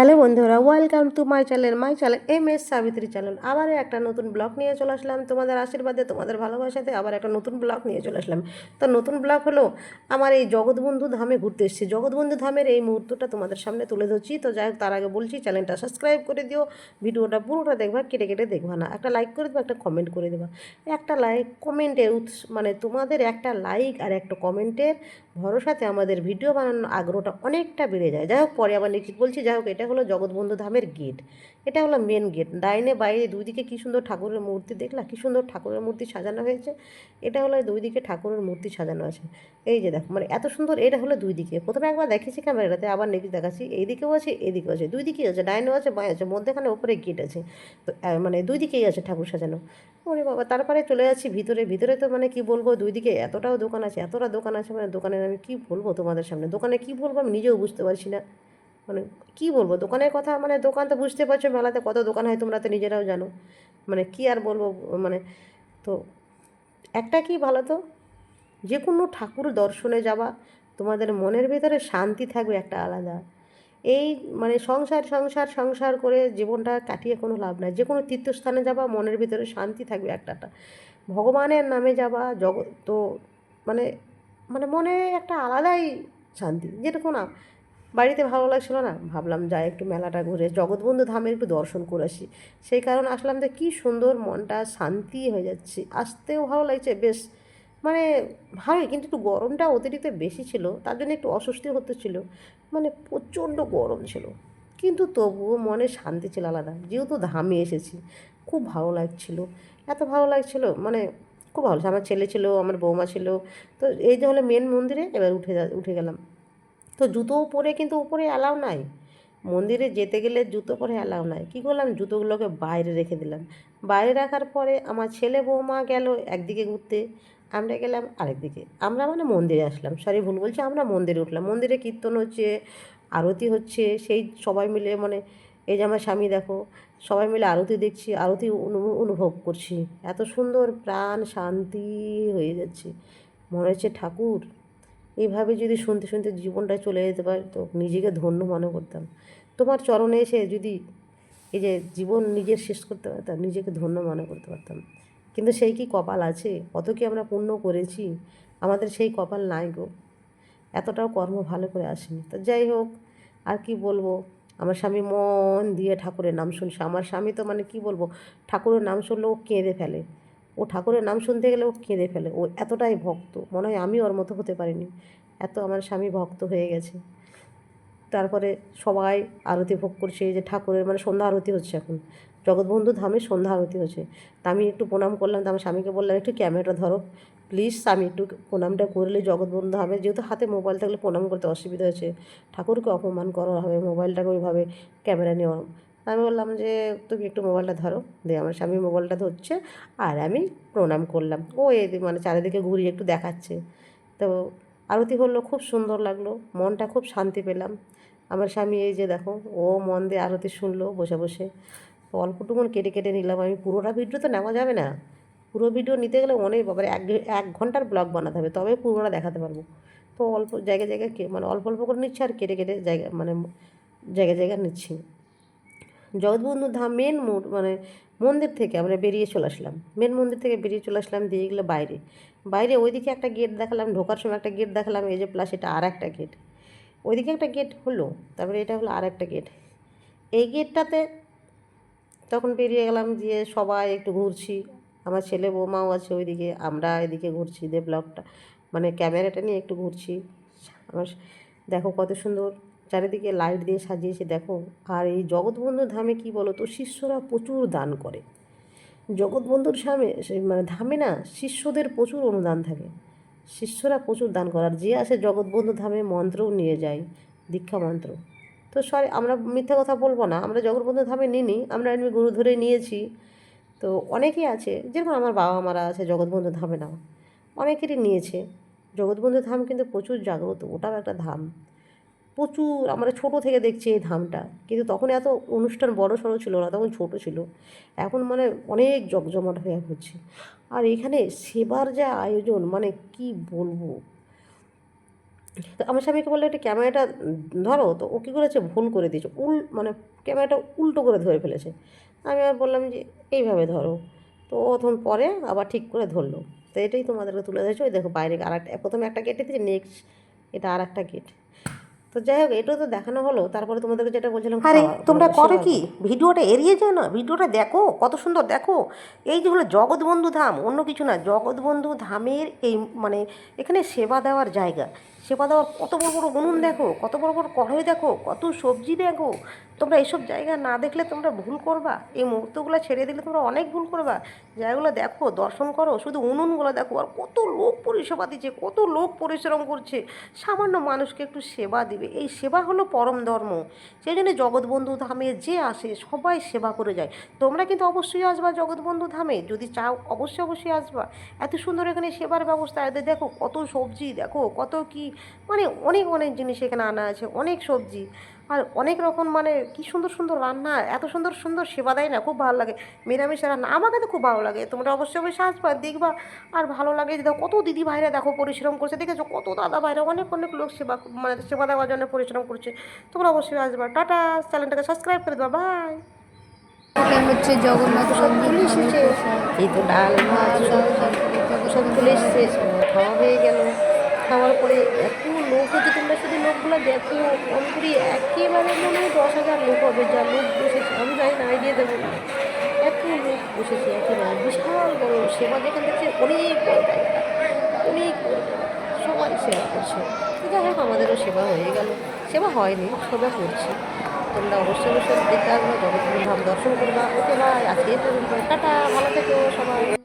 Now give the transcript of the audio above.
Hello বন্ধুরা welcome to my channel my channel M S Savitri channel আবার একটা নতুন ব্লগ নিয়ে চলে আসলাম তোমাদের আশীর্বাদে, তোমাদের ভালোবাসাতে আবার একটা নতুন ব্লগ নিয়ে চলে আসলাম। তো নতুন ব্লগ হলো আমার এই জগৎবন্ধু ধামে ঘুরতে এসেছি। জগৎবন্ধু ধামের এই মুহূর্তটা তোমাদের সামনে তুলে ধরছি। তো যাই হোক, তার আগে বলছি চ্যানেলটা সাবস্ক্রাইব করে দিও, ভিডিওটা পুরোটা দেখবা, কেটে কেটে দেখবা না। একটা লাইক করে দেবা, একটা কমেন্ট করে দেবা। একটা লাইক কমেন্টের উৎস মানে তোমাদের একটা লাইক আর একটা কমেন্টের ভরসাতে আমাদের ভিডিও বানানোর আগ্রহটা অনেকটা বেড়ে যায়। যাই হোক, পরে আবার নেক্সট বলছি, যাই হোক, এটা হলো জগৎবন্ধু ধামের গেট। এটা হলো মেন গেট ডাইনে বাইরে দুই দিকে কী সুন্দর ঠাকুরের মূর্তি দেখলা? কী সুন্দর ঠাকুরের মূর্তি সাজানো হয়েছে। এটা হলো দুই দিকে ঠাকুরের মূর্তি সাজানো আছে। এই যে দেখো মানে এত সুন্দর, এটা হলো দুই দিকে প্রথমে একবার দেখেছি ক্যামেরাতে, আবার নেক্সট দেখাচ্ছি। এইদিকেও আছে এদিকেও আছে। দুই দিকেই আছে, ডাইনেও আছে বাঁ আছে, মধ্যেখানে ওপরে গেট আছে। তো মানে দুই দিকেই আছে ঠাকুর সাজানো। ওরে বাবা, তারপরে চলে যাচ্ছি ভিতরে। ভিতরে তো মানে কি বলব দুই দিকে এতটাও দোকান আছে, এতটা দোকান আছে মানে দোকানের আমি কি বলব তোমাদের সামনে? দোকানে কি বলব আমি নিজেও বুঝতে পারছি না। মানে কি বলব? দোকানের কথা মানে দোকান তো বুঝতে পারছ মেলাতে কত দোকান হয়, তোমরা তো নিজেরাও জানো। মানে কি আর বলব মানে তো একটা কি ভালো তো? যে কোনো ঠাকুর দর্শনে যাওয়া, তোমাদের মনের ভেতরে শান্তি থাকবে একটা আলাদা। এই মানে সংসার সংসার সংসার করে জীবনটা কাটিয়ে কোনো লাভ নাই। যে কোনো তীর্থস্থানে যাবা মনের ভিতরে শান্তি থাকবে একটা একটা ভগবানের নামে যাবা জগৎ তো মানে মানে মনে একটা আলাদাই শান্তি। যেরকম না বাড়িতে ভালো লাগছিল না? ভাবলাম যাই একটু মেলাটা ঘুরে জগৎবন্ধু ধামের একটু দর্শন করে আসি। সেই কারণে আসলাম যে কী সুন্দর মনটা শান্তি হয়ে যাচ্ছে। আসতেও ভালো লাগছে, বেশ। মানে ভালোই, কিন্তু একটু গরমটা অতিরিক্ত বেশি ছিল, তার জন্য একটু অস্বস্তি হতে ছিল মানে প্রচণ্ড গরম ছিল। কিন্তু তবুও মনে শান্তি ছিল আলাদা। যেহেতু ধামে এসেছি, খুব ভালো লাগছিল। এত ভালো লাগছিল মানে খুব ভালো আমার ছেলে ছিল, আমার বৌমা ছিল। তো এই যে হলো মেন মন্দিরে এবার উঠে উঠে গেলাম। তো জুতোও পরে কিন্তু উপরে অ্যালাউ নাই। মন্দিরে যেতে গেলে জুতো পরে অ্যালাউ নাই। কী করলাম? জুতোগুলোকে বাইরে রেখে দিলাম। বাইরে রাখার পরে আমার ছেলে বৌমা গেল একদিকে ঘুরতে, আমরা গেলাম আরেকদিকে আমরা মানে মন্দিরে আসলাম। সরি, ভুল বলছি, আমরা মন্দিরে উঠলাম। মন্দিরে কীর্তন হচ্ছে, আরতি হচ্ছে, সেই সবাই মিলে মানে এই যে আমার স্বামী দেখো, সবাই মিলে আরতি দেখছি, আরতি অনুভব করছি। এত সুন্দর প্রাণ শান্তি হয়ে যাচ্ছে। মনে হচ্ছে ঠাকুর এইভাবে যদি শুনতে শুনতে জীবনটা চলে যেতে পারে, তো নিজেকে ধন্য মনে করতাম। তোমার চরণে এসে যদি এই যে জীবন নিজের শেষ করতে পারতাম নিজেকে ধন্য মনে করতে পারতাম। কিন্তু সেই কি কপাল আছে? কত কি আমরা পুণ্য করেছি? আমাদের সেই কপাল নাই গো। এতটাও কর্ম ভালো করে আসেনি। তো যাই হোক, আর কি বলব? আমার স্বামী মন দিয়ে ঠাকুরের নাম শুনছে। আমার স্বামী তো মানে কি বলব? ঠাকুরের নাম শুনলে ও কেঁদে ফেলে। ও ঠাকুরের নাম শুনতে গেলে ও কেঁদে ফেলে। ও এতটাই ভক্ত, মনে হয় আমি ওর মতো হতে পারিনি। এত আমার স্বামী ভক্ত হয়ে গেছে। তারপরে সবাই আরতি ভোগ করছে যে ঠাকুরের মানে সন্ধ্যা আরতি হচ্ছে এখন। জগৎবন্ধু ধামে সন্ধ্যা আরতি হচ্ছে। তা আমি একটু প্রণাম করলাম, তো আমার স্বামীকে বললাম, একটু ক্যামেরাটা ধরো প্লিজ আমি একটু প্রণামটা করলে জগৎবন্ধু ধামে যেহেতু হাতে মোবাইল থাকলে প্রণাম করতে অসুবিধা হচ্ছে। ঠাকুরকে অপমান করা হবে মোবাইলটাকে ওইভাবে ক্যামেরা নেওয়া আমি বললাম যে, তুমি একটু মোবাইলটা ধরো। দিয়ে আমার স্বামী মোবাইলটা ধরছে আর আমি প্রণাম করলাম। ও এই মানে চারিদিকে ঘুরিয়ে একটু দেখাচ্ছে। তো আরতি হলো খুব সুন্দর লাগল। মনটা খুব শান্তি পেলাম। আমার স্বামী এই যে দেখো, ও মন দিয়ে আরতি শুনলো বসে বসে। অল্পটুকুন কেটে কেটে নিলাম। আমি পুরোটা ভিডিও তো নেওয়া যাবে না। পুরো ভিডিও নিতে গেলে অনেক বাবার এক এক ঘণ্টার ব্লগ বানাতে হবে, তবে পুরোটা দেখাতে পারব। তো অল্প জায়গায় জায়গায় মানে অল্প অল্প করে নিচ্ছি আর কেটে কেটে জায়গা মানে জায়গায় জায়গায় নিচ্ছি। জগৎবন্ধু ধাম মেন মানে মন্দির থেকে আমরা বেরিয়ে চলে আসলাম। মেন মন্দির থেকে বেরিয়ে চলে আসলাম দিয়ে গেলে বাইরে। বাইরে ওইদিকে একটা গেট দেখালাম, ঢোকার সময় একটা গেট দেখালাম, এই যে প্লাস এটা আর একটা গেট ওইদিকে একটা গেট হলো, তারপরে এটা হলো আর একটা গেট এই গেটটাতে তখন বেরিয়ে গেলাম দিয়ে সবাই একটু ঘুরছি। আমার ছেলে বৌমাও আছে ওইদিকে, আমরা এদিকে ঘুরছি যে ব্লগটা মানে ক্যামেরাটা নিয়ে একটু ঘুরছি। আমার দেখো কত সুন্দর। চারিদিকে লাইট দিয়ে সাজিয়েছে দেখো, আর এই জগৎবন্ধু ধামে কি বলো তো শিষ্যরা প্রচুর দান করে। জগৎবন্ধুর সামনে মানে ধামে না, শিষ্যদের প্রচুর অনুদান থাকে। শিষ্যরা প্রচুর দান করার যে আসে জগৎবন্ধু ধামে মন্ত্রও নিয়ে যায়, দীক্ষা মন্ত্র। তো সরি আমরা মিথ্যা কথা বলব না, আমরা জগৎবন্ধু ধামে নিইনি, আমরা এমনি গুরু ধরে নিয়েছি। তো অনেকেই আছে, যেরকম আমার বাবা মারা আছে জগৎবন্ধু ধামে না, অনেকেরই নিয়েছে। জগৎবন্ধু ধাম কিন্তু প্রচুর জাগ্রত, ওটাও একটা ধাম। প্রচুর, আমরা ছোট থেকে দেখছি এই ধামটা। কিন্তু তখন এত অনুষ্ঠান বড় সড়ো ছিল না, তখন ছোট ছিল। এখন মানে অনেক জমজমাট হয়ে হচ্ছে আর এখানে সেবার যা আয়োজন মানে কি বলব? তো আমার স্বামীকে বললে একটু ক্যামেরাটা, ধরো তো ও কী করেছে? ভুল করে দিয়েছে। উল মানে ক্যামেরাটা উল্টো করে ধরে ফেলেছে। আমি আর বললাম যে, এইভাবে ধরো। তো ও তখন পরে আবার ঠিক করে ধরলো। তো এটাই তোমাদেরকে তুলে ধরেছে। ওই দেখো বাইরে আর একটা প্রথমে একটা গেটে দিয়েছে নেক্সট এটা আর একটা গেট তো যাই হোক এটাও তো দেখানো হলো। তারপরে তোমাদেরকে যেটা বলছিলাম আরে তোমরা করো কি? ভিডিওটা এড়িয়ে যায় না? ভিডিওটা দেখো কত সুন্দর দেখো। এই যে হলো জগৎবন্ধু ধাম অন্য কিছু না জগৎবন্ধু ধামের এই মানে এখানে সেবা দেওয়ার জায়গা। সেবা দেওয়ার কত বড় বড় উনুন দেখো, কত বড় বড় কড়াই দেখো, কত সবজি দেখো। তোমরা এইসব জায়গা না দেখলে তোমরা ভুল করবা। এই মুহূর্তগুলো ছেড়ে দিলে তোমরা অনেক ভুল করবা। জায়গাগুলো দেখো, দর্শন করো, শুধু উনুনগুলো দেখো। আর কত লোক পরিষেবা দিচ্ছে, কত লোক পরিশ্রম করছে। সামান্য মানুষকে একটু সেবা দিবে। এই সেবা হলো পরম ধর্ম। সেই জন্য জগৎবন্ধু ধামে যে আসে, সবাই সেবা করে যায়। তোমরা কিন্তু অবশ্যই আসবা জগৎবন্ধু ধামে। যদি চাও, অবশ্যই অবশ্যই আসবা। এত সুন্দর এখানে সেবার ব্যবস্থা। এদের দেখো কত সবজি, দেখো কত কি মানে অনেক অনেক জিনিস এখানে আনা আছে অনেক সবজি। আর অনেক রকম মানে কি সুন্দর সুন্দর রান্না এত সুন্দর সুন্দর সেবা দেয় না খুব ভালো লাগে। নিরামিষ রান্না আমাকে তো খুব ভালো লাগে। তোমরা অবশ্যই অবশ্যই আসবা দেখবা। আর ভালো লাগে যে দেখো কত দিদি ভাইরা দেখো পরিশ্রম করছে দেখেছ? কত দাদা ভাইরা অনেক অনেক লোক সেবা মানে সেবা দেওয়ার জন্য পরিশ্রম করছে। তোমরা অবশ্যই আসবা। টাটা! চ্যানেলটাকে সাবস্ক্রাইব করে দেবা বাই! হচ্ছে জগন্নাথ প্রসাদ। এই তো ডাল ভাত সব সব চলে এসছে। খাওয়া হয়ে গেল। খাওয়ার পরে এত লোক হচ্ছে তোমরা শুধু লোকগুলো দেখো কম করে একেবারে মনে হয় দশ হাজার লোক হবে, যা লোক বসেছে, আমি জানি না আইডিয়া দেবো না। এত লোক বসেছে একেবারে, বিশাল বড় সেবা যেখান থেকে অনেক অনেক সবাই সেবা করছে। যাই হোক, আমাদেরও সেবা হয়ে গেল। সেবা হয়নি, সেবা করছি। তোমরা অবশ্যই অবশ্যই দেখতে আসবে জগৎ ধাম দর্শন করবা। ওকে ভাই আজকে টাটা, ভালো থেকো সবাই।